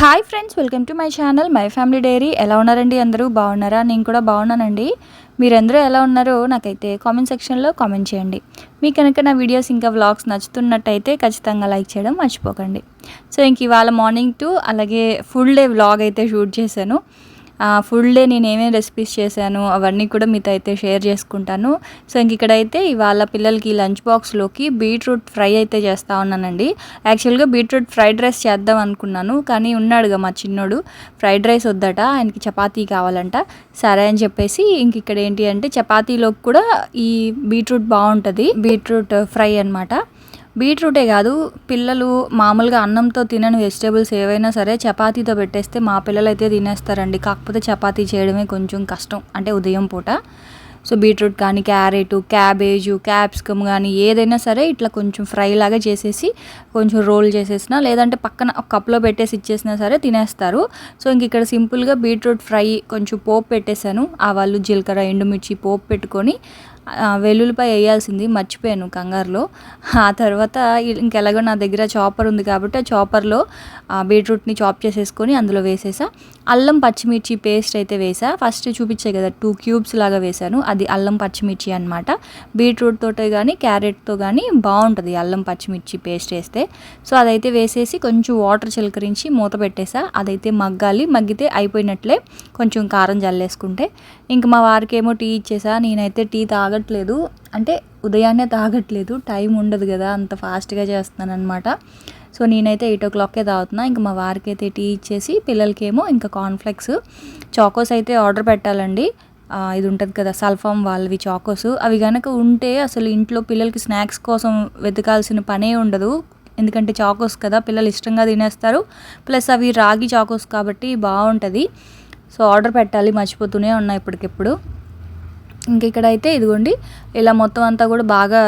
Hi friends welcome to my channel my family diary ఎలా ఉన్నారండి అందరూ? బాగున్నారా? నేను కూడా బాగున్నానండి. మీరందరూ ఎలా ఉన్నారో నాకైతే కామెంట్ సెక్షన్లో కామెంట్ చేయండి. మీకు కనుక నా వీడియోస్ ఇంకా వ్లాగ్స్ నచ్చుతున్నట్టయితే ఖచ్చితంగా లైక్ చేయడం మర్చిపోకండి. సో ఇంక ఇవాళ మార్నింగ్ టు అలాగే ఫుల్ డే వ్లాగ్ అయితే షూట్ చేశాను. ఫుల్ డే నేను ఏమేమి రెసిపీస్ చేశాను అవన్నీ కూడా మీతో అయితే షేర్ చేసుకుంటాను. సో ఇంక ఇక్కడైతే ఇవాళ పిల్లలకి లంచ్ బాక్స్లోకి బీట్రూట్ ఫ్రై అయితే చేస్తూ ఉన్నానండి. యాక్చువల్గా బీట్రూట్ ఫ్రైడ్ రైస్ చేద్దాం అనుకున్నాను కానీ ఉన్నాడుగా మా చిన్నోడు. ఫ్రైడ్ రైస్ వద్దట ఆయనకి చపాతీ కావాలంట. సరే అని చెప్పేసి ఇంక ఇక్కడ ఏంటి అంటే చపాతీలోకి కూడా ఈ బీట్రూట్ బాగుంటుంది. బీట్రూట్ ఫ్రై అనమాట బీట్రూటే కాదు పిల్లలు మామూలుగా అన్నంతో తినని వెజిటేబుల్స్ ఏవైనా సరే చపాతీతో పెట్టేస్తే మా పిల్లలు అయితే తినేస్తారండి. కాకపోతే చపాతీ చేయడమే కొంచెం కష్టం అంటే ఉదయం పూట. సో బీట్రూట్ కానీ క్యారెట్ క్యాబేజు క్యాప్సికమ్ కానీ ఏదైనా సరే ఇట్లా కొంచెం ఫ్రై లాగా చేసేసి కొంచెం రోల్ చేసేసిన లేదంటే పక్కన ఒక కప్లో పెట్టేసి ఇచ్చేసినా సరే తినేస్తారు. సో ఇంక ఇక్కడ సింపుల్గా బీట్రూట్ ఫ్రై కొంచెం పోపు పెట్టేశాను. ఆవాలు జీలకర్ర ఎండుమిర్చి పోపు పెట్టుకొని వెల్లుల్లిపై వేయాల్సింది మర్చిపోయాను కంగారులో. ఆ తర్వాత ఇంకెలాగో నా దగ్గర చాపర్ ఉంది కాబట్టి ఆ చాపర్లో బీట్రూట్ని చాప్ చేసేసుకొని అందులో వేసేసా. అల్లం పచ్చిమిర్చి పేస్ట్ అయితే వేసా. ఫస్ట్ చూపించే కదా టూ క్యూబ్స్ లాగా వేసాను అది అల్లం పచ్చిమిర్చి అనమాట బీట్రూట్ తోటే కానీ క్యారెట్తో కానీ బాగుంటుంది అల్లం పచ్చిమిర్చి పేస్ట్ వేస్తే. సో అదైతే వేసేసి కొంచెం వాటర్ చిలకరించి మూత పెట్టేసా. అదైతే మగ్గాలి. మగ్గితే అయిపోయినట్లే కొంచెం కారం జల్లేసుకుంటే. ఇంక మా వారికి ఏమో టీ ఇచ్చేసా. నేనైతే టీ తాగట్లేదు. అంటే ఉదయాన్నే తాగట్లేదు. టైం ఉండదు కదా అంత ఫాస్ట్గా చేస్తున్నాను అనమాట సో నేనైతే ఎయిట్ ఓ క్లాక్కే తాగుతున్నా. ఇంకా మా వారికి అయితే టీ ఇచ్చేసి పిల్లలకేమో ఇంకా కార్న్ఫ్లెక్స్ చాకోస్ అయితే ఆర్డర్ పెట్టాలండి. ఇది ఉంటుంది కదా సల్ఫామ్ వాళ్ళవి చాకోస్ అవి కనుక ఉంటే అసలు ఇంట్లో పిల్లలకి స్నాక్స్ కోసం వెతకాల్సిన పనే ఉండదు. ఎందుకంటే చాకోస్ కదా పిల్లలు ఇష్టంగా తినేస్తారు. ప్లస్ అవి రాగి చాకోస్ కాబట్టి బాగుంటుంది. సో ఆర్డర్ పెట్టాలి మర్చిపోతూనే ఉన్నాయి ఇప్పటికిప్పుడు. ఇంక ఇక్కడైతే ఇదిగోండి ఇలా మొత్తం అంతా కూడా బాగా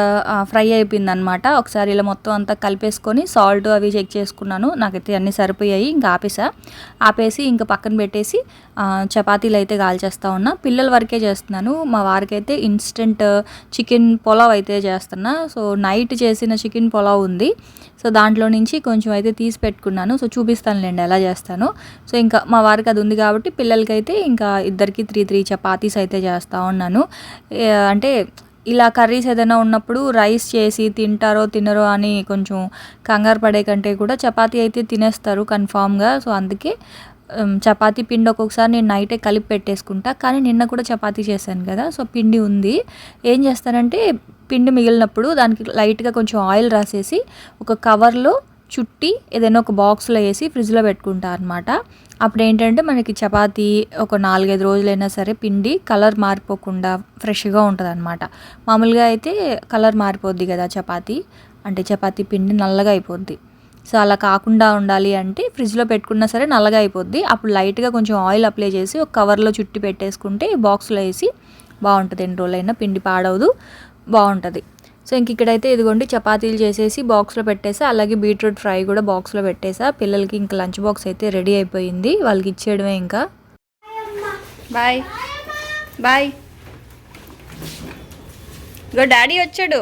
ఫ్రై అయిపోయింది అనమాట ఒకసారి ఇలా మొత్తం అంతా కలిపేసుకొని సాల్ట్ అవి చెక్ చేసుకున్నాను. నాకైతే అన్నీ సరిపోయాయి ఇంకా ఆపేసా. ఆపేసి ఇంకా పక్కన పెట్టేసి చపాతీలు అయితే కాల్చేస్తా ఉన్నా. పిల్లల వరకే చేస్తున్నాను. మా వారికి అయితే ఇన్స్టెంట్ చికెన్ పొలావ్ అయితే చేస్తున్నా. సో నైట్ చేసిన చికెన్ పొలావ్ ఉంది. సో దాంట్లో నుంచి కొంచెం అయితే తీసి పెట్టుకున్నాను. సో చూపిస్తానులేండి ఎలా చేస్తాను. సో ఇంకా మా వారికి అది ఉంది కాబట్టి పిల్లలకైతే ఇంకా ఇద్దరికి త్రీ త్రీ చపాతీస్ అయితే చేస్తూ ఉన్నాను. అంటే ఇలా కర్రీస్ ఏదైనా ఉన్నప్పుడు రైస్ చేసి తింటారో తినరో అని కొంచెం కంగారు పడే కంటే కూడా చపాతీ అయితే తినేస్తారు కన్ఫామ్గా. సో అందుకే చపాతీ పిండి ఒక్కొక్కసారి నేను నైటే కలిపి పెట్టేసుకుంటా. కానీ నిన్న కూడా చపాతీ చేశాను కదా సో పిండి ఉంది. ఏం చేస్తానంటే పిండి మిగిలినప్పుడు దానికి లైట్గా కొంచెం ఆయిల్ రాసేసి ఒక కవర్లో చుట్టి ఏదైనా ఒక బాక్స్లో వేసి ఫ్రిడ్జ్లో పెట్టుకుంటా అనమాట అప్పుడు ఏంటంటే మనకి చపాతీ ఒక నాలుగైదు రోజులైనా సరే పిండి కలర్ మారిపోకుండా ఫ్రెష్గా ఉంటుంది అనమాట మామూలుగా అయితే కలర్ మారిపోద్ది కదా చపాతీ. అంటే చపాతీ పిండి నల్లగా అయిపోద్ది. సో అలా కాకుండా ఉండాలి అంటే ఫ్రిడ్జ్లో పెట్టుకున్నా సరే నల్లగా అయిపోద్ది. అప్పుడు లైట్గా కొంచెం ఆయిల్ అప్లై చేసి ఒక కవర్లో చుట్టి పెట్టేసుకుంటే బాక్స్లో వేసి బాగుంటుంది. ఎన్ని రోజులైనా పిండి పాడవదు. బాగుంటుంది. సో ఇంక ఇక్కడైతే ఇదిగోండి చపాతీలు చేసేసి బాక్స్లో పెట్టేసా అలాగే బీట్రూట్ ఫ్రై కూడా బాక్స్లో పెట్టేసా. పిల్లలకి ఇంకా లంచ్ బాక్స్ అయితే రెడీ అయిపోయింది. వాళ్ళకి ఇచ్చేయడమే ఇంకా. బాయ్. బాయ్. గో డాడీ వచ్చాడు.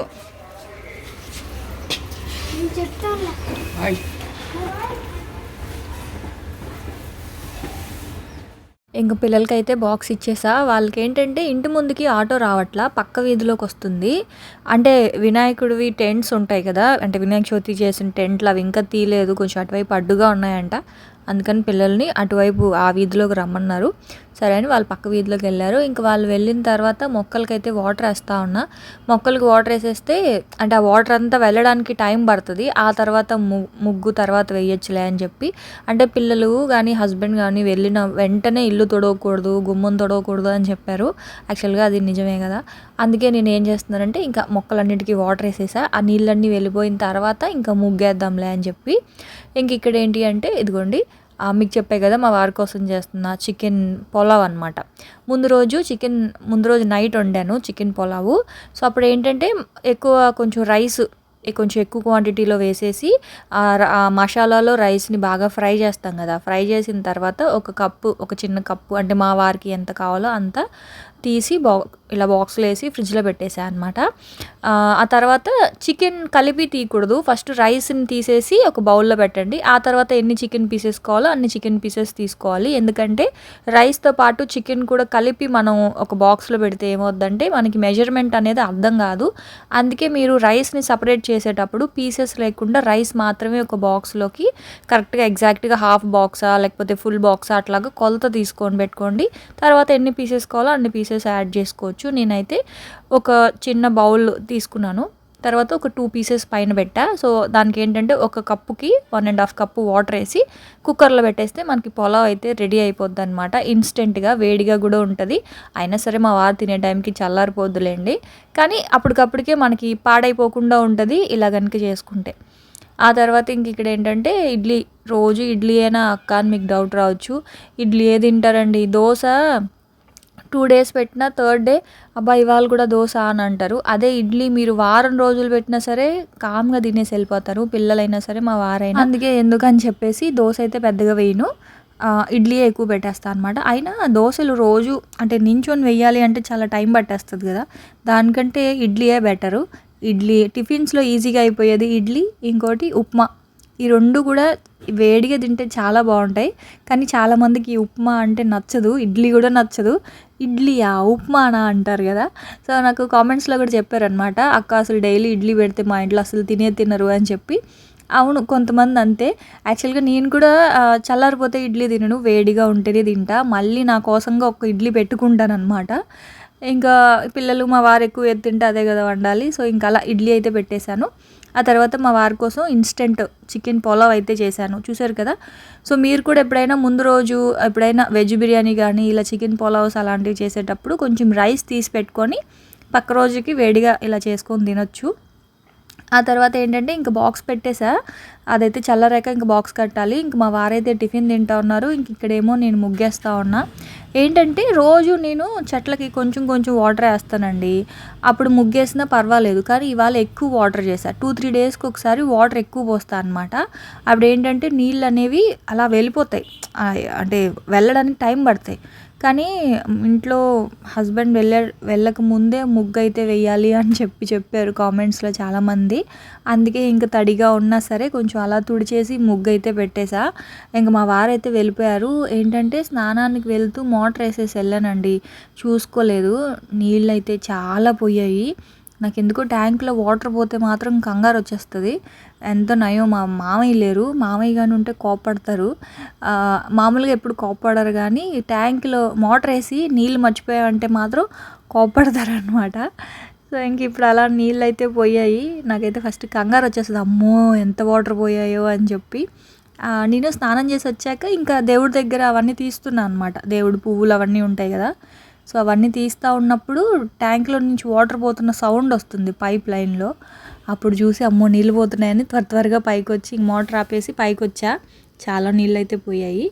ఇంక పిల్లలకైతే బాక్స్ ఇచ్చేసా. వాళ్ళకి ఏంటంటే ఇంటి ముందుకి ఆటో రావట్లా పక్క వీధిలోకి వస్తుంది అంటే వినాయకుడివి టెంట్స్ ఉంటాయి కదా అంటే వినాయక చవితి చేసిన టెంట్లు అవి ఇంకా తీయలేదు కొంచెం అటువైపు అడ్డుగా ఉన్నాయంట. అందుకని పిల్లల్ని అటువైపు ఆ వీధిలోకి రమ్మన్నారు. సరే అని వాళ్ళు పక్క వీధిలోకి వెళ్ళారు. ఇంకా వాళ్ళు వెళ్ళిన తర్వాత మొక్కలకైతే వాటర్ వేస్తూ ఉన్నా. మొక్కలకి వాటర్ వేసేస్తే అంటే ఆ వాటర్ అంతా వెళ్ళడానికి టైం పడుతుంది. ఆ తర్వాత ముగ్గు తర్వాత వేయచ్చులే అని చెప్పి. అంటే పిల్లలు కానీ హస్బెండ్ కానీ వెళ్ళిన వెంటనే ఇల్లు తొడవకూడదు గుమ్మం తొడవకూడదు అని చెప్పారు. యాక్చువల్గా అది నిజమే కదా. అందుకే నేను ఏం చేస్తున్నానంటే ఇంకా మొక్కలన్నిటికీ వాటర్ వేసేసా. ఆ నీళ్ళన్నీ వెళ్ళిపోయిన తర్వాత ఇంకా ముగ్గేద్దాంలే అని చెప్పి. ఇంక ఇక్కడ ఏంటి అంటే ఇదిగోండి మీకు చెప్పే కదా మా వారి కోసం చేస్తున్న చికెన్ పొలావ్ అనమాట ముందు రోజు చికెన్ ముందు రోజు నైట్ వండాను చికెన్ పొలావు. సో అప్పుడు ఏంటంటే ఎక్కువ కొంచెం రైస్ కొంచెం ఎక్కువ క్వాంటిటీలో వేసేసి ఆ మసాలాలో రైస్ని బాగా ఫ్రై చేస్తాం కదా ఫ్రై చేసిన తర్వాత ఒక కప్పు ఒక చిన్న కప్పు అంటే మా వారికి ఎంత కావాలో అంత తీసి బా ఇలా బాక్స్లో వేసి ఫ్రిడ్జ్లో పెట్టేసా అనమాట ఆ తర్వాత చికెన్ కలిపి తీయకూడదు. ఫస్ట్ రైస్ని తీసేసి ఒక బౌల్లో పెట్టండి. ఆ తర్వాత ఎన్ని చికెన్ పీసెస్ కావాలో అన్ని చికెన్ పీసెస్ తీసుకోవాలి. ఎందుకంటే రైస్తో పాటు చికెన్ కూడా కలిపి మనం ఒక బాక్స్లో పెడితే ఏమవుద్దంటే మనకి మెజర్మెంట్ అనేది అర్థం కాదు. అందుకే మీరు రైస్ని సపరేట్ చేసేటప్పుడు పీసెస్ లేకుండా రైస్ మాత్రమే ఒక బాక్స్లోకి కరెక్ట్గా ఎగ్జాక్ట్గా హాఫ్ బాక్సా లేకపోతే ఫుల్ బాక్సా అట్లాగా కొలత తీసుకొని పెట్టుకోండి. తర్వాత ఎన్ని పీసెస్ కావాలో అన్ని పీసెస్ యాడ్ చేసుకోవచ్చు. నేనైతే ఒక చిన్న బౌల్ తీసుకున్నాను. తర్వాత ఒక టూ పీసెస్ పైన పెట్టా. సో దానికి ఏంటంటే ఒక కప్పుకి one and half cup water వేసి కుక్కర్లో పెట్టేస్తే మనకి పొలావ్ అయితే రెడీ అయిపోద్ది అనమాట ఇన్స్టెంట్గా వేడిగా కూడా ఉంటుంది. అయినా సరే మా వారు తినే టైంకి చల్లారిపోద్దులేండి. కానీ అప్పటికప్పటికే మనకి పాడైపోకుండా ఉంటుంది ఇలా కనుక చేసుకుంటే. ఆ తర్వాత ఇంక ఇక్కడ ఏంటంటే ఇడ్లీ రోజు ఇడ్లీ అయినా అక్క అని మీకు డౌట్ రావచ్చు. ఇడ్లీ ఏ తింటారండి? దోశ టూ డేస్ పెట్టినా థర్డ్ డే అబ్బా ఇవాళ కూడా దోశ అని అంటారు. అదే ఇడ్లీ మీరు వారం రోజులు పెట్టినా సరే కామ్గా తినేసి వెళ్ళిపోతారు. పిల్లలైనా సరే మా వారైనా. అందుకే ఎందుకని చెప్పేసి దోశ అయితే పెద్దగా వేయను. ఇడ్లీ ఎక్కువ పెట్టేస్తాను అనమాట అయినా దోశలు రోజు అంటే నించొని వెయ్యాలి అంటే చాలా టైం పట్టేస్తుంది కదా. దానికంటే ఇడ్లీయే బెటరు. ఇడ్లీ టిఫిన్స్లో ఈజీగా అయిపోయేది ఇడ్లీ ఇంకోటి ఉప్మా. ఈ రెండు కూడా వేడిగా తింటే చాలా బాగుంటాయి. కానీ చాలామందికి ఉప్మా అంటే నచ్చదు. ఇడ్లీ కూడా నచ్చదు. ఇడ్లీయా? ఉప్మానా అంటారు కదా. సో నాకు కామెంట్స్లో కూడా చెప్పారనమాట అక్క అసలు డైలీ ఇడ్లీ పెడితే మా ఇంట్లో అసలు తినే తినరు అని చెప్పి. అవును కొంతమంది అంతే. యాక్చువల్గా నేను కూడా చల్లారిపోతే ఇడ్లీ తినను. వేడిగా ఉంటేనే తింటా. మళ్ళీ నా కోసంగా ఒక ఇడ్లీ పెట్టుకుంటాను అనమాట ఇంకా పిల్లలు మా వారు ఎక్కువ తింటే అదే కదా వండాలి. సో ఇంకా అలా ఇడ్లీ అయితే పెట్టేశాను. ఆ తర్వాత మా వారి కోసం ఇన్స్టెంట్ చికెన్ పొలావ్ అయితే చేశాను. చూసారు కదా? సో మీరు కూడా ఎప్పుడైనా ముందు రోజు ఎప్పుడైనా వెజ్ బిర్యానీ కానీ ఇలా చికెన్ పొలావ్స్ అలాంటివి చేసేటప్పుడు కొంచెం రైస్ తీసి పెట్టుకొని పక్క రోజుకి వేడిగా ఇలా చేసుకొని తినొచ్చు. ఆ తర్వాత ఏంటంటే ఇంక బాక్స్ పెట్టేసా. అదైతే చల్లరాక ఇంక బాక్స్ కట్టాలి. ఇంక మా వారైతే టిఫిన్ తింటా ఉన్నారు. ఇంక ఇక్కడేమో నేను ముగ్గేస్తా ఉన్నా. ఏంటంటే రోజు నేను చెట్లకి కొంచెం కొంచెం వాటర్ వేస్తానండి. అప్పుడు ముగ్గేసినా పర్వాలేదు. కానీ ఇవాళ ఎక్కువ వాటర్ చేశా. టూ త్రీ డేస్కి ఒకసారి వాటర్ ఎక్కువ పోస్తా అనమాట అప్పుడు ఏంటంటే నీళ్ళు అనేవి అలా వెళ్ళిపోతాయి. అంటే వెళ్ళడానికి టైం పడతాయి. కానీ ఇంట్లో హస్బెండ్ వెళ్ళ వెళ్ళక ముందే ముగ్గు అయితే వెయ్యాలి అని చెప్పి చెప్పారు కామెంట్స్లో చాలామంది. అందుకే ఇంక తడిగా ఉన్నా సరే కొంచెం అలా తుడిచేసి ముగ్గు అయితే పెట్టేసా. ఇంక మా వారైతే వెళ్ళిపోయారు. ఏంటంటే స్నానానికి వెళ్తూ మోటార్ వేసేసి వెళ్ళానండి. చూసుకోలేదు. నీళ్ళు అయితే చాలా పోయాయి. నాకు ఎందుకో ట్యాంక్లో వాటర్ పోతే మాత్రం కంగారు వచ్చేస్తుంది ఎంత నయం మా మామయ్య లేరు. మామయ్య కానీ ఉంటే కోప్పడతారు. మామూలుగా ఎప్పుడు కోప్పడరు కానీ ట్యాంక్లో మోటార్ వేసి నీళ్ళు మర్చిపోయామంటే మాత్రం కోప్పడతారు అనమాట సో ఇంక ఇప్పుడు అలా నీళ్ళు అయితే పోయాయి. నాకైతే ఫస్ట్ కంగారు వచ్చేస్తుంది. అమ్మో ఎంత వాటర్ పోయాయో అని చెప్పి. నేను స్నానం చేసి వచ్చాక ఇంకా దేవుడి దగ్గర అవన్నీ తీస్తున్నాను అనమాట దేవుడి పువ్వులు అవన్నీ ఉంటాయి కదా. సో అవన్నీ తీస్తూ ఉన్నప్పుడు ట్యాంక్లో నుంచి వాటర్ పోతున్న సౌండ్ వస్తుంది పైప్ లైన్లో. అప్పుడు చూసి అమ్మో నీళ్ళు పోతున్నాయని త్వర త్వరగా పైకి వచ్చి మోటార్ ఆపేసి పైకి వచ్చా చాలా నీళ్ళు అయితే పోయాయి.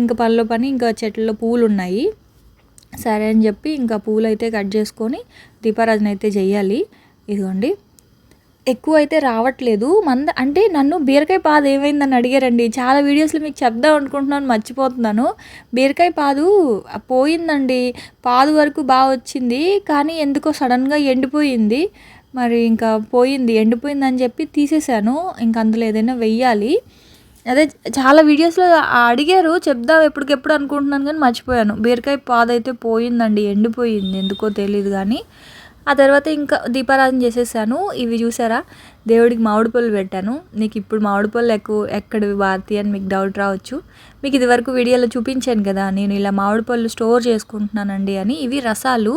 ఇంకా పనిలో పని ఇంకా చెట్లలో పూలు ఉన్నాయి సరే అని చెప్పి ఇంకా పూలు అయితే కట్ చేసుకొని దీపారాజన అయితే చేయాలి. ఇదిగోండి. ఎక్కువ అయితే రావట్లేదు. మంద అంటే నన్ను బీరకాయ పాదు ఏమైందని అడిగారండి. చాలా వీడియోస్లో మీకు చెప్దాం అనుకుంటున్నాను మర్చిపోతున్నాను. బీరకాయ పాదు పోయిందండి. పాదు వరకు బాగా వచ్చింది. కానీ ఎందుకో సడన్గా ఎండిపోయింది. మరి ఇంకా పోయింది. ఎండిపోయిందని చెప్పి తీసేశాను. ఇంకా అందులో ఏదైనా వెయ్యాలి. అదే చాలా వీడియోస్లో అడిగారు. చెప్దాం ఎప్పటికెప్పుడు అనుకుంటున్నాను కానీ మర్చిపోయాను. బీరకాయ పాదు అయితే పోయిందండి ఎండిపోయింది. ఎందుకో తెలియదు కానీ. ఆ తర్వాత ఇంకా దీపారాధన చేసేసాను. ఇవి చూసారా? దేవుడికి మామిడి పళ్ళు పెట్టాను. నీకు ఇప్పుడు మామిడి పళ్ళు ఎక్కువ ఎక్కడివి భారతి అని మీకు డౌట్ రావచ్చు. మీకు ఇదివరకు వీడియోలో చూపించాను కదా నేను ఇలా మామిడి పళ్ళు స్టోర్ చేసుకుంటున్నానండి అని. ఇవి రసాలు.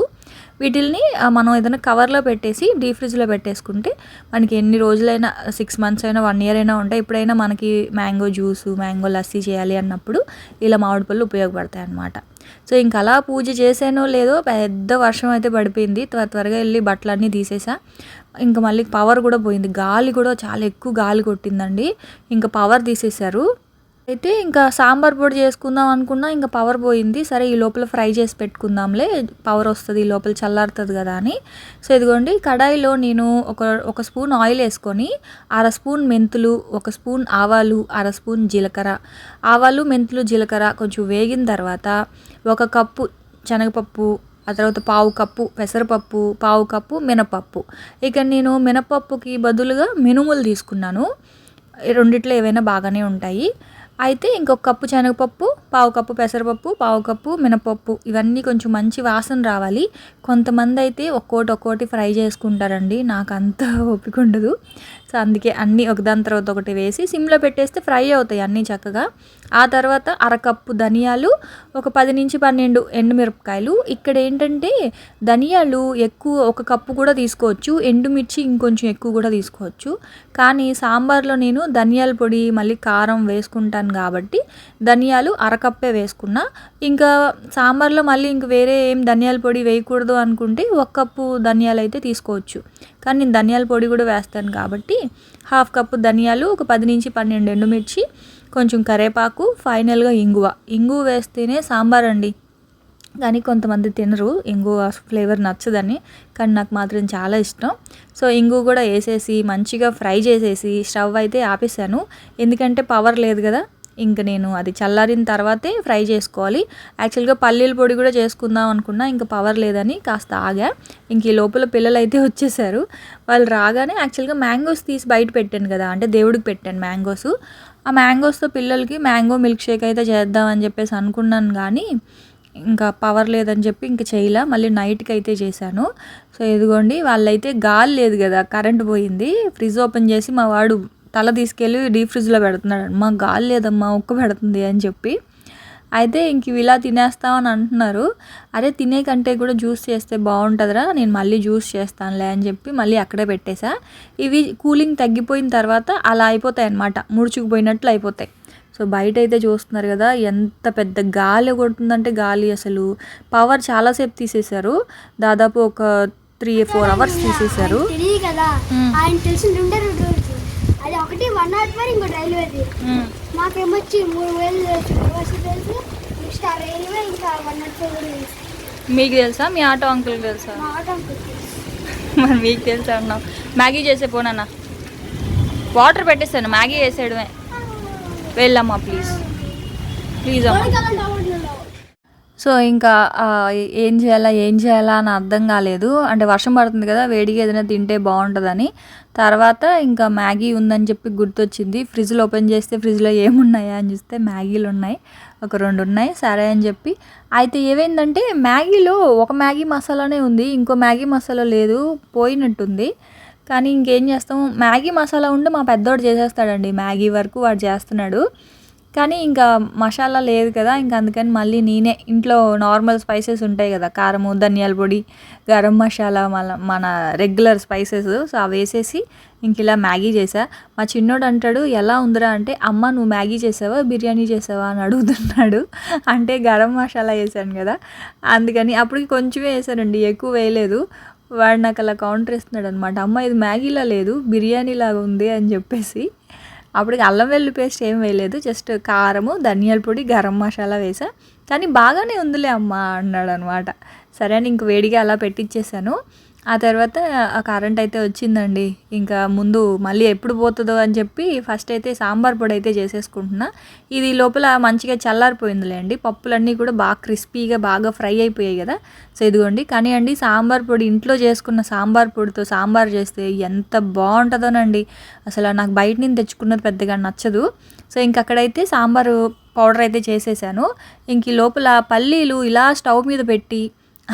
వీటిల్ని మనం ఏదైనా కవర్లో పెట్టేసి డీ ఫ్రిడ్జ్లో పెట్టేసుకుంటే మనకి ఎన్ని రోజులైనా సిక్స్ మంత్స్ అయినా వన్ ఇయర్ అయినా ఉంటాయి. ఎప్పుడైనా మనకి మ్యాంగో జ్యూసు మ్యాంగో లస్సీ చేయాలి అన్నప్పుడు ఇలా మామిడి పళ్ళు ఉపయోగపడతాయి అన్నమాట సో ఇంక అలా పూజ చేసానో లేదో పెద్ద వర్షం అయితే పడిపోయింది. త్వర త్వరగా వెళ్ళి బట్టలన్నీ తీసేసా. ఇంకా మళ్ళీ పవర్ కూడా పోయింది. గాలి కూడా చాలా ఎక్కువ గాలి కొట్టిందండి. ఇంకా పవర్ తీసేశారు. అయితే ఇంకా సాంబార్ పొడి చేసుకుందాం అనుకున్నా ఇంకా పవర్ పోయింది. సరే ఈ లోపల ఫ్రై చేసి పెట్టుకుందాంలే. పవర్ వస్తుంది ఈ లోపల చల్లారుతుంది కదా అని. సో ఇదిగోండి కడాయిలో నేను ఒక ఒక స్పూన్ ఆయిల్ వేసుకొని అర స్పూన్ మెంతులు ఒక స్పూన్ ఆవాలు అర స్పూన్ జీలకర్ర. ఆవాలు మెంతులు జీలకర్ర కొంచెం వేగిన తర్వాత ఒక కప్పు శనగపప్పు ఆ తర్వాత పావు కప్పు పెసరపప్పు పావు కప్పు మినపప్పు. ఇక నేను మినపప్పుకి బదులుగా మినుములు తీసుకున్నాను. ఈ రెండిట్లో ఏవైనా బాగానే ఉంటాయి. అయితే ఇంకొక కప్పు శనగపప్పు పావు కప్పు పెసరపప్పు పావు కప్పు మినపప్పు. ఇవన్నీ కొంచెం మంచి వాసన రావాలి. కొంతమంది అయితే ఒక్కోటి ఒక్కోటి ఫ్రై చేసుకుంటారండి. నాకు అంత ఓపిక ఉండదు. సో అందుకే అన్నీ ఒకదాని తర్వాత ఒకటి వేసి సిమ్లో పెట్టేస్తే ఫ్రై అవుతాయి అన్నీ చక్కగా. ఆ తర్వాత అరకప్పు ధనియాలు ఒక పది నుంచి పన్నెండు ఎండుమిరపకాయలు. ఇక్కడ ఏంటంటే ధనియాలు ఎక్కువ ఒక కప్పు కూడా తీసుకోవచ్చు. ఎండుమిర్చి ఇంకొంచెం ఎక్కువ కూడా తీసుకోవచ్చు. కానీ సాంబార్లో నేను ధనియాల పొడి మళ్ళీ కారం వేసుకుంటాను కాబట్టి ధనియాలు అరకప్పే వేసుకున్నా. ఇంకా సాంబార్లో మళ్ళీ ఇంక వేరే ఏం ధనియాల పొడి వేయకూడదు అనుకుంటే ఒక కప్పు ధనియాలు అయితే తీసుకోవచ్చు. కానీ నేను ధనియాల పొడి కూడా వేస్తాను కాబట్టి హాఫ్ కప్పు ధనియాలు ఒక పది నుంచి పన్నెండు ఎండుమిర్చి కొంచెం కరేపాకు ఫైనల్గా ఇంగువ. ఇంగువ వేస్తేనే సాంబార్ అండి. కానీ కొంతమంది తినరు. ఇంగువ ఫ్లేవర్ నచ్చదని. కానీ నాకు మాత్రం చాలా ఇష్టం. సో ఇంగు కూడా వేసేసి మంచిగా ఫ్రై చేసేసి స్టవ్ అయితే ఆపేసాను ఎందుకంటే పవర్ లేదు కదా. ఇంక నేను అది చల్లారిన తర్వాతే ఫ్రై చేసుకోవాలి. యాక్చువల్గా పల్లీల పొడి కూడా చేసుకుందాం అనుకున్నా ఇంకా పవర్ లేదని కాస్త ఆగా. ఇంక ఈ లోపల పిల్లలు అయితే వచ్చేసారు. వాళ్ళు రాగానే యాక్చువల్గా మ్యాంగోస్ తీసి బయట పెట్టాను కదా. అంటే దేవుడికి పెట్టాను మ్యాంగోస్. ఆ మ్యాంగోస్తో పిల్లలకి మ్యాంగో మిల్క్ షేక్ అయితే చేద్దామని చెప్పేసి అనుకున్నాను కానీ ఇంకా పవర్ లేదని చెప్పి ఇంక చేయలే. మళ్ళీ నైట్కి అయితే చేశాను. సో ఇదిగోండి వాళ్ళైతే గాలి లేదు కదా కరెంట్ పోయింది. ఫ్రిడ్జ్ ఓపెన్ చేసి మా వాడు తల తీసుకెళ్ళి డీప్ ఫ్రిడ్జ్లో పెడుతున్నాడు. మా గాలి లేదమ్మా ఉక్క పెడుతుంది అని చెప్పి. అయితే ఇంక ఇవి ఇలా తినేస్తామని అంటున్నారు. అరే తినే కంటే కూడా జ్యూస్ చేస్తే బాగుంటుందిరా నేను మళ్ళీ జ్యూస్ చేస్తానులే అని చెప్పి మళ్ళీ అక్కడే పెట్టేశా. ఇవి కూలింగ్ తగ్గిపోయిన తర్వాత అలా అయిపోతాయి అన్నమాట ముడుచుకుపోయినట్లు అయిపోతాయి. సో బయట అయితే చూస్తున్నారు కదా ఎంత పెద్ద గాలి కొడుతుందంటే గాలి అసలు. పవర్ చాలాసేపు తీసేశారు. దాదాపు ఒక త్రీ ఫోర్ అవర్స్ తీసేశారు. తెలియదు కదా. ఆయన తెలిసి రెండే రెండు రోజులు అది ఒకటి వన్ నాట్ ఫోర్ ఇంకోటి రైల్వేది మాకేమొచ్చి మూడు వేలు బస్సు తెలుసు. నెక్స్ట్ ఆ రైల్వే ఇంకా వన్ నాట్ ఫోర్ కూడా తెలుసు మీకు తెలుసా? మీ ఆటో అంకుల్ తెలుసా? Auto uncle. మరి మీకు తెలుసా అన్నావు మ్యాగీ చేసే పోనన్నా వాటర్ పెట్టేస్తాను మ్యాగీ చేసేయడమే. వెళ్ళమ్మా ప్లీజ్ ప్లీజ్ అమ్మా. సో ఇంకా ఏం చేయాలా ఏం చేయాలా అని అర్థం కాలేదు. అంటే వర్షం పడుతుంది కదా వేడిగా ఏదైనా తింటే బాగుంటుందని. తర్వాత ఇంకా మ్యాగీ ఉందని చెప్పి గుర్తొచ్చింది. ఫ్రిడ్జ్లో ఓపెన్ చేస్తే ఫ్రిడ్జ్లో ఏమున్నాయా అని చూస్తే మ్యాగీలు ఉన్నాయి. ఒక రెండు ఉన్నాయి సరే అని చెప్పి. అయితే ఏమైందంటే మ్యాగీలో ఒక మ్యాగీ మసాలానే ఉంది ఇంకో మ్యాగీ మసాలా లేదు పోయినట్టుంది. కానీ ఇంకేం చేస్తాం మ్యాగీ మసాలా ఉండి మా పెద్దోడు చేసేస్తాడండి. మ్యాగీ వరకు వాడు చేస్తున్నాడు. కానీ ఇంకా మసాలా లేదు కదా ఇంకా అందుకని మళ్ళీ నేనే ఇంట్లో నార్మల్ స్పైసెస్ ఉంటాయి కదా కారము ధనియాల పొడి గరం మసాలా మన మన రెగ్యులర్ స్పైసెస్ సో అవి వేసేసి ఇంక ఇలా మ్యాగీ చేసా మా చిన్నోడు అంటాడు ఎలా ఉందిరా? అంటే అమ్మ నువ్వు మ్యాగీ చేసావా? బిర్యానీ చేసావా? అని అడుగుతున్నాడు. అంటే గరం మసాలా వేసాను కదా అందుకని అప్పటికి కొంచెమే వేసానండి ఎక్కువ వేయలేదు. వాడు నాకు అలా కౌంటర్ ఇస్తున్నాడు అనమాట అమ్మ ఇది మ్యాగీలా లేదు బిర్యానీ లాగా ఉంది అని చెప్పేసి అప్పటికి అల్లం వెల్లుల్లి పేస్ట్ ఏం వేయలేదు జస్ట్ కారము ధనియాల పొడి గరం మసాలా వేసా. కానీ బాగానే ఉందిలే అమ్మ అన్నాడు అనమాట సరే అని ఇంక వేడిగా అలా పెట్టించేసాను ఆ తర్వాత ఆ కరెంట్ అయితే వచ్చిందండి. ఇంకా ముందు మళ్ళీ ఎప్పుడు పోతుందో అని చెప్పి ఫస్ట్ అయితే సాంబార్ పొడి అయితే చేసేసుకుంటున్నా. ఇది లోపల మంచిగా చల్లారిపోయిందిలేండి. పప్పులన్నీ కూడా బాగా క్రిస్పీగా బాగా ఫ్రై అయిపోయాయి కదా. సో ఇదిగోండి కానీ అండి సాంబార్ పొడి ఇంట్లో చేసుకున్న సాంబార్ పొడితో సాంబార్ చేస్తే ఎంత బాగుంటుందోనండి. అసలు నాకు బయట నుంచి తెచ్చుకున్నది పెద్దగా నచ్చదు. సో ఇంక అక్కడైతే సాంబారు పౌడర్ అయితే చేసేసాను. ఇంక ఈ లోపల పల్లీలు ఇలా స్టవ్ మీద పెట్టి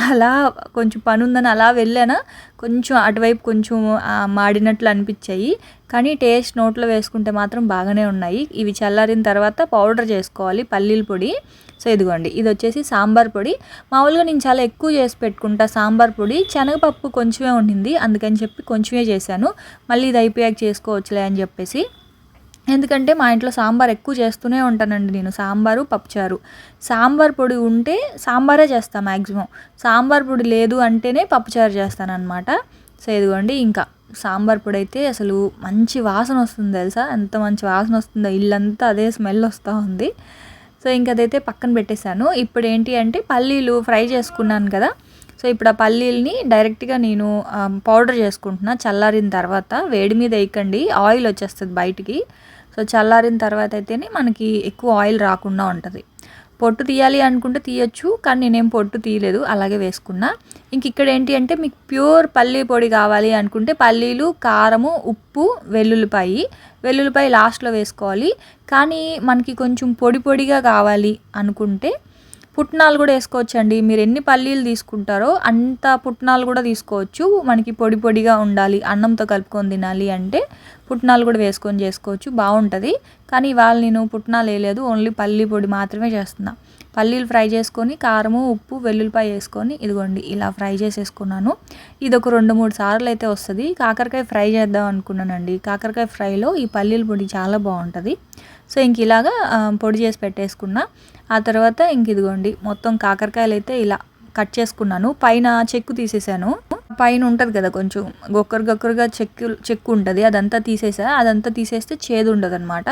అలా కొంచెం పని ఉందని అలా వెళ్ళానా కొంచెం అటువైపు కొంచెం మాడినట్లు అనిపించాయి. కానీ టేస్ట్ నోట్లో వేసుకుంటే మాత్రం బాగానే ఉన్నాయి. ఇవి చల్లారిన తర్వాత పౌడర్ చేసుకోవాలి పల్లీల పొడి. సో ఇదిగోండి ఇది వచ్చేసి సాంబార్ పొడి. మామూలుగా నేను చాలా ఎక్కువ చేసి పెట్టుకుంటా సాంబార్ పొడి. శనగపప్పు కొంచెమే ఉండింది అందుకని చెప్పి కొంచెమే చేశాను. మళ్ళీ ఇది అయిపోయాక చేసుకోవచ్చులే అని చెప్పేసి. ఎందుకంటే మా ఇంట్లో సాంబార్ ఎక్కువ చేస్తూనే ఉంటానండి నేను. సాంబారు పప్పుచారు. సాంబార్ పొడి ఉంటే సాంబారే చేస్తాను మ్యాక్సిమం సాంబార్ పొడి లేదు అంటేనే పప్పుచారు చేస్తానన్నమాట. సో ఇదిగోండి ఇంకా. సాంబార్ పొడి అయితే అసలు మంచి వాసన వస్తుంది తెలుసా? ఎంత మంచి వాసన వస్తుందో. ఇల్లంతా అదే స్మెల్ వస్తూ ఉంది. సో ఇంక అదైతే పక్కన పెట్టేశాను. ఇప్పుడు ఏంటి అంటే పల్లీలు ఫ్రై చేసుకున్నాను కదా. సో ఇప్పుడు ఆ పల్లీల్ని డైరెక్ట్గా నేను పౌడర్ చేసుకుంటున్నా చల్లారిన తర్వాత. వేడి మీద వేయకండి ఆయిల్ వచ్చేస్తుంది బయటికి. సో చల్లారిన తర్వాత అయితేనే మనకి ఎక్కువ ఆయిల్ రాకుండా ఉంటుంది. పొట్టు తీయాలి అనుకుంటే తీయొచ్చు కానీ నేనేం పొట్టు తీయలేదు అలాగే వేసుకున్నా. ఇంక ఇక్కడ ఏంటి అంటే మీకు ప్యూర్ పల్లీ పొడి కావాలి అనుకుంటే పల్లీలు కారము ఉప్పు వెల్లుల్లిపాయి. వెల్లుల్లిపాయ లాస్ట్లో వేసుకోవాలి. కానీ మనకి కొంచెం పొడి పొడిగా కావాలి అనుకుంటే పుట్నాలు కూడా వేసుకోవచ్చండి. మీరు ఎన్ని పల్లీలు తీసుకుంటారో అంత పుట్నాలు కూడా తీసుకోవచ్చు. మనకి పొడి పొడిగా ఉండాలి అన్నంతో కలుపుకొని తినాలి అంటే పుట్నాలు కూడా వేసుకొని చేసుకోవచ్చు. బాగుంటుంది. కానీ ఇవాళ నేను పుట్నాలు వేయలేదు ఓన్లీ పల్లీ పొడి మాత్రమే చేస్తున్నాను పల్లీలు ఫ్రై చేసుకొని కారము ఉప్పు వెల్లుల్లిపాయ వేసుకొని ఇదిగోండి ఇలా ఫ్రై చేసేసుకున్నాను. ఇది ఒక రెండు మూడు సార్లు అయితే వస్తుంది. కాకరకాయ ఫ్రై చేద్దాం అనుకున్నానండి. కాకరకాయ ఫ్రైలో ఈ పల్లీల పొడి చాలా బాగుంటుంది. సో ఇంక ఇలాగా పొడి చేసి పెట్టేసుకున్నా. ఆ తర్వాత ఇంక ఇదిగోండి మొత్తం కాకరకాయలు అయితే ఇలా కట్ చేసుకున్నాను. పైన చెక్కు తీసేసాను. పైన ఉంటుంది కదా కొంచెం గొక్కరు గొక్కరుగా చెక్కు చెక్కు ఉంటుంది. అదంతా తీసేసా. అదంతా తీసేస్తే చేదు ఉండదు అనమాట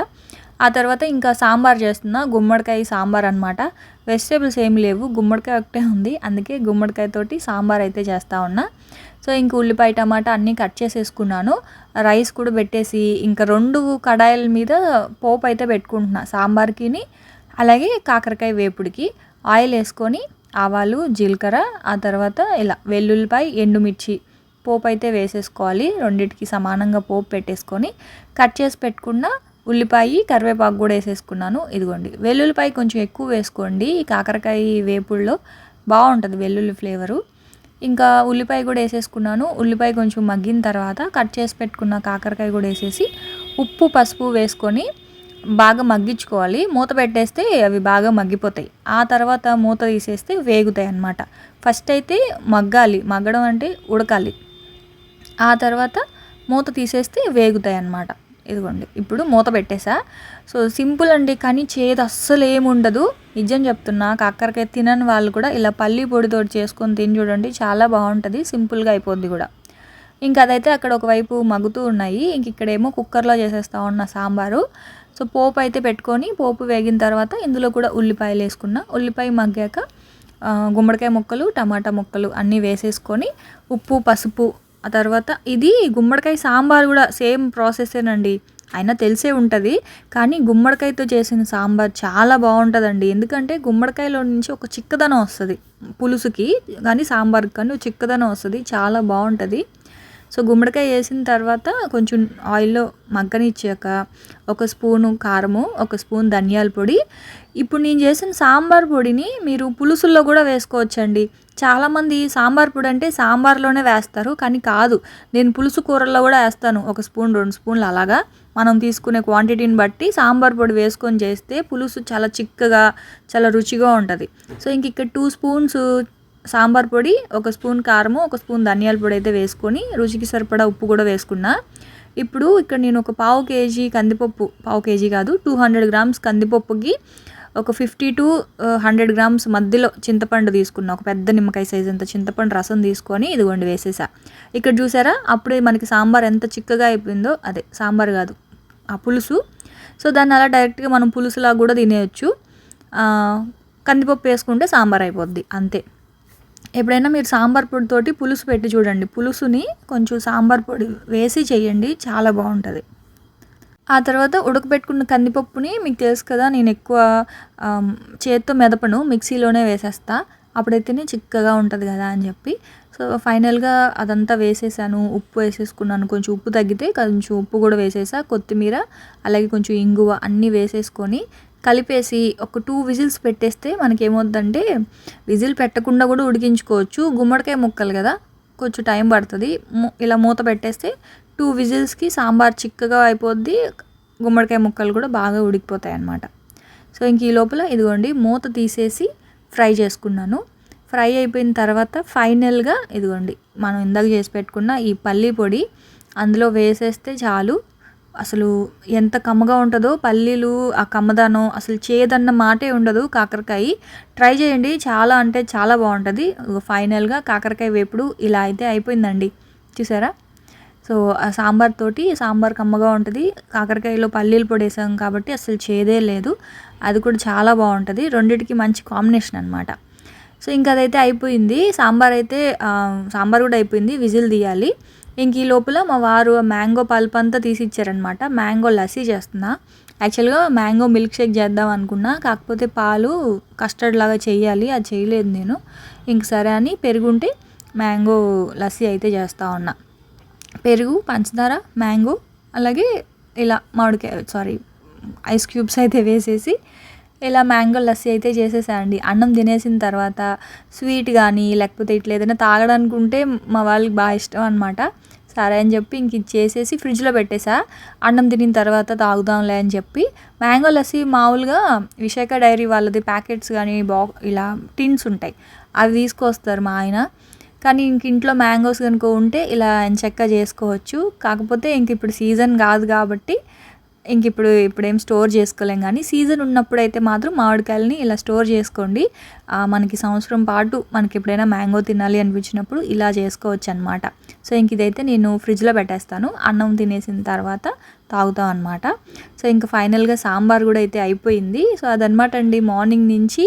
ఆ తర్వాత ఇంకా సాంబార్ చేస్తున్నా. గుమ్మడికాయ సాంబార్ అనమాట వెజిటేబుల్స్ ఏమి లేవు. గుమ్మడికాయ ఒకటే ఉంది. అందుకే గుమ్మడికాయ తోటి సాంబార్ అయితే చేస్తా ఉన్నా. సో ఇంక ఉల్లిపాయ టమాటా అన్నీ కట్ చేసేసుకున్నాను. రైస్ కూడా పెట్టేసి ఇంకా రెండు కడాయిల మీద పోపు అయితే పెట్టుకుంటున్నా సాంబార్కిని. అలాగే కాకరకాయ వేపుడికి ఆయిల్ వేసుకొని ఆవాలు జీలకర్ర ఆ తర్వాత ఇలా వెల్లుల్లిపాయ ఎండుమిర్చి పోపు అయితే వేసేసుకోవాలి. రెండింటికి సమానంగా పోపు పెట్టేసుకొని కట్ చేసి పెట్టుకున్న ఉల్లిపాయ కరివేపాకు కూడా వేసేసుకున్నాను. ఇదిగోండి వెల్లుల్లిపాయ కొంచెం ఎక్కువ వేసుకోండి. ఈ కాకరకాయ వేపుల్లో బాగుంటుంది వెల్లుల్లి ఫ్లేవరు. ఇంకా ఉల్లిపాయ కూడా వేసేసుకున్నాను. ఉల్లిపాయ కొంచెం మగ్గిన తర్వాత కట్ చేసి పెట్టుకున్న కాకరకాయ కూడా వేసేసి ఉప్పు పసుపు వేసుకొని బాగా మగ్గించుకోవాలి. మూత పెట్టేస్తే అవి బాగా మగ్గిపోతాయి. ఆ తర్వాత మూత తీసేస్తే వేగుతాయి అన్నమాట. ఫస్ట్ అయితే మగ్గాలి. మగ్గడం అంటే ఉడకాలి. ఆ తర్వాత మూత తీసేస్తే వేగుతాయి అన్నమాట. ఇదిగోండి ఇప్పుడు మూత పెట్టేసా. సో సింపుల్ అండి కానీ చేదు అస్సలు ఏముండదు నిజం చెప్తున్నా కాకరకాయ తినని వాళ్ళు కూడా ఇలా పల్లి పొడితో చేసుకొని తిని చూడండి చాలా బాగుంటుంది సింపుల్గా అయిపోద్ది కూడా. ఇంకా అదైతే అక్కడ ఒకవైపు మగుతూ ఉన్నాయి. ఇంక ఇక్కడేమో కుక్కర్లో చేసేస్తా ఉన్న సాంబారు. సో పోపు అయితే పెట్టుకొని పోపు వేగిన తర్వాత ఇందులో కూడా ఉల్లిపాయలు వేసుకున్న. ఉల్లిపాయ మగ్గాక గుమ్మడికాయ ముక్కలు టమాటా ముక్కలు అన్నీ వేసేసుకొని ఉప్పు పసుపు ఆ తర్వాత ఇది గుమ్మడికాయ సాంబార్ కూడా సేమ్ ప్రాసెసేనండి. అయినా తెలిసే ఉంటుంది. కానీ గుమ్మడికాయతో చేసిన సాంబార్ చాలా బాగుంటుందండి. ఎందుకంటే గుమ్మడికాయలో నుంచి ఒక చిక్కదనం వస్తుంది. పులుసుకి కానీ సాంబార్కి కానీ ఒక చిక్కదనం వస్తుంది. చాలా బాగుంటుంది. సో గుమ్మడికాయ వేసిన తర్వాత కొంచెం ఆయిల్లో మగ్గనిచ్చాక ఒక స్పూను కారము ఒక స్పూన్ ధనియాల పొడి. ఇప్పుడు నేను చేసిన సాంబార్ పొడిని మీరు పులుసుల్లో కూడా వేసుకోవచ్చండి. చాలామంది సాంబార్ పొడి అంటే సాంబార్లోనే వేస్తారు కానీ కాదు. నేను పులుసు కూరల్లో కూడా వేస్తాను. ఒక స్పూన్ రెండు స్పూన్లు అలాగా. మనం తీసుకునే క్వాంటిటీని బట్టి సాంబార్ పొడి వేసుకొని చేస్తే పులుసు చాలా చిక్కగా చాలా రుచిగా ఉంటుంది. సో ఇంక ఇక్కడ టూ స్పూన్స్ సాంబార్ పొడి ఒక స్పూన్ కారము ఒక స్పూన్ ధనియాల పొడి అయితే వేసుకొని రుచికి సరిపడా ఉప్పు కూడా వేసుకున్నా. ఇప్పుడు ఇక్కడ నేను ఒక పావు కేజీ కందిపప్పు పావు కేజీ కాదు టూ హండ్రెడ్ గ్రామ్స్ కందిపప్పుకి ఒక ఫిఫ్టీ టు హండ్రెడ్ గ్రామ్స్ మధ్యలో చింతపండు తీసుకున్నా. ఒక పెద్ద నిమ్మకాయ సైజ్ అంత చింతపండు రసం తీసుకొని ఇదిగోండి వేసేసా. ఇక్కడ చూసారా? అప్పుడే మనకి సాంబార్ ఎంత చిక్కగా అయిపోయిందో అదే సాంబార్ కాదు ఆ పులుసు. సో దాన్ని అలా డైరెక్ట్గా మనం పులుసులా కూడా తినేయచ్చు. కందిపప్పు వేసుకుంటే సాంబార్ అయిపోద్ది అంతే. ఎప్పుడైనా మీరు సాంబార్ పొడితోటి పులుసు పెట్టి చూడండి. పులుసుని కొంచెం సాంబార్ పొడి వేసి చేయండి. చాలా బాగుంటుంది. ఆ తర్వాత ఉడకబెట్టుకున్న కందిపప్పుని మీకు తెలుసు కదా నేను ఎక్కువ చేత్తో మెదపను మిక్సీలోనే వేసేస్తా. అప్పుడైతేనే చిక్కగా ఉంటుంది కదా అని చెప్పి. సో ఫైనల్గా అదంతా వేసేసాను. ఉప్పు వేసేసుకున్నాను. కొంచెం ఉప్పు తగ్గితే కొంచెం ఉప్పు కూడా వేసేసా. కొత్తిమీర అలాగే కొంచెం ఇంగువ అన్నీ వేసేసుకొని కలిపేసి ఒక టూ విజిల్స్ పెట్టేస్తే మనకేమవుద్దంటే విజిల్ పెట్టకుండా కూడా ఉడికించుకోవచ్చు. గుమ్మడికాయ ముక్కలు కదా కొంచెం టైం పడుతుంది. ఇలా మూత పెట్టేస్తే టూ విజిల్స్కి సాంబార్ చిక్కగా అయిపోద్ది గుమ్మడికాయ ముక్కలు కూడా బాగా ఉడికిపోతాయి అన్నమాట సో ఇంక ఈ లోపల ఇదిగోండి మూత తీసేసి ఫ్రై చేసుకున్నాను. ఫ్రై అయిపోయిన తర్వాత ఫైనల్గా ఇదిగోండి మనం ఇందాక చేసి పెట్టుకున్న ఈ పల్లి పొడి అందులో వేసేస్తే చాలు. అసలు ఎంత కమ్మగా ఉంటుందో పల్లీలు ఆ కమ్మదనం అసలు చేయదన్న మాటే ఉండదు కాకరకాయ. ట్రై చేయండి. చాలా అంటే చాలా బాగుంటుంది. ఫైనల్గా కాకరకాయ వేపుడు ఇలా అయితే అయిపోయిందండి. చూసారా? సో ఆ సాంబార్ తోటి సాంబార్ కమ్మగా ఉంటుంది. కాకరకాయలో పల్లీలు పొడి వేసాం కాబట్టి అసలు చేదే లేదు. అది కూడా చాలా బాగుంటుంది. రెండింటికి మంచి కాంబినేషన్ అనమాట సో ఇంకా అదైతే అయిపోయింది. సాంబార్ అయితే సాంబార్ కూడా అయిపోయింది. విజిల్ తీయాలి. ఇంక ఈ లోపల మా వారు మ్యాంగో పల్ప్ అంతా తీసి ఇచ్చారనమాట మ్యాంగో లస్సీ చేస్తున్నా. యాక్చువల్గా మ్యాంగో మిల్క్ షేక్ చేద్దాం అనుకున్నా. కాకపోతే పాలు కస్టర్డ్ లాగా చేయాలి. అది చేయలేదు నేను. ఇంక సరే అని పెరుగుంటే మ్యాంగో లస్సీ అయితే చేస్తూ ఉన్నా. పెరుగు పంచదార మ్యాంగో అలాగే ఇలా మామిడికాయ సారీ ఐస్ క్యూబ్స్ అయితే వేసేసి ఇలా మ్యాంగో లస్సీ అయితే చేసేసానండి. అన్నం తినేసిన తర్వాత స్వీట్ కానీ లేకపోతే ఇట్లా ఏదైనా తాగడానికి ఉంటే మా వాళ్ళకి బాగా ఇష్టం అనమాట సరే అని చెప్పి ఇంక ఇది చేసేసి ఫ్రిడ్జ్లో పెట్టేసా. అన్నం తినిన తర్వాత తాగుదాంలే అని చెప్పి మ్యాంగో లస్సీ మామూలుగా విశాఖ డైరీ వాళ్ళది ప్యాకెట్స్ కానీ బా ఇలా టిన్స్ ఉంటాయి. అవి తీసుకొస్తారు మా ఆయన. కానీ ఇంక ఇంట్లో మ్యాంగోస్ కనుక ఉంటే ఇలా ఎంచక్క చేసుకోవచ్చు. కాకపోతే ఇంక ఇప్పుడు సీజన్ కాదు కాబట్టి ఇంక ఇప్పుడు ఇప్పుడేం స్టోర్ చేసుకోలేం కానీ సీజన్ ఉన్నప్పుడు అయితే మాత్రం మామిడికాయలని ఇలా స్టోర్ చేసుకోండి. మనకి సంవత్సరం పాటు మనకి ఎప్పుడైనా మ్యాంగో తినాలి అనిపించినప్పుడు ఇలా చేసుకోవచ్చు అనమాట సో ఇంక ఇదైతే నేను ఫ్రిడ్జ్లో పెట్టేస్తాను. అన్నం తినేసిన తర్వాత తాగుతాం అనమాట సో ఇంకా ఫైనల్గా సాంబార్ కూడా అయితే అయిపోయింది. సో అదనమాట అండి మార్నింగ్ నుంచి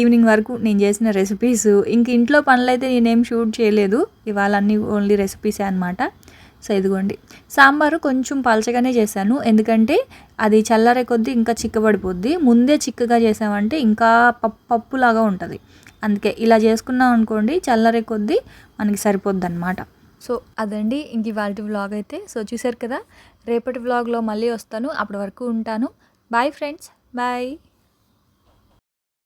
ఈవినింగ్ వరకు నేను చేసిన రెసిపీస్. ఇంక ఇంట్లో పనులు అయితే నేనేం షూట్ చేయలేదు. ఇవాళ అన్నీ ఓన్లీ రెసిపీసే అనమాట సో ఇదిగోండి. సాంబారు కొంచెం పలచగానే చేశాను. ఎందుకంటే అది చల్లారే కొద్దీ ఇంకా చిక్కబడిపోద్ది. ముందే చిక్కగా చేసామంటే ఇంకా పప్పు పప్పులాగా ఉంటుంది. అందుకే ఇలా చేసుకున్నాం అనుకోండి చల్లారే కొద్దీ మనకి సరిపోద్ది అనమాట సో అదండి ఇంక ఇవాళ వ్లాగ్ అయితే. సో చూసారు కదా రేపటి వ్లాగ్లో మళ్ళీ వస్తాను. అప్పటి వరకు ఉంటాను. Bye friends bye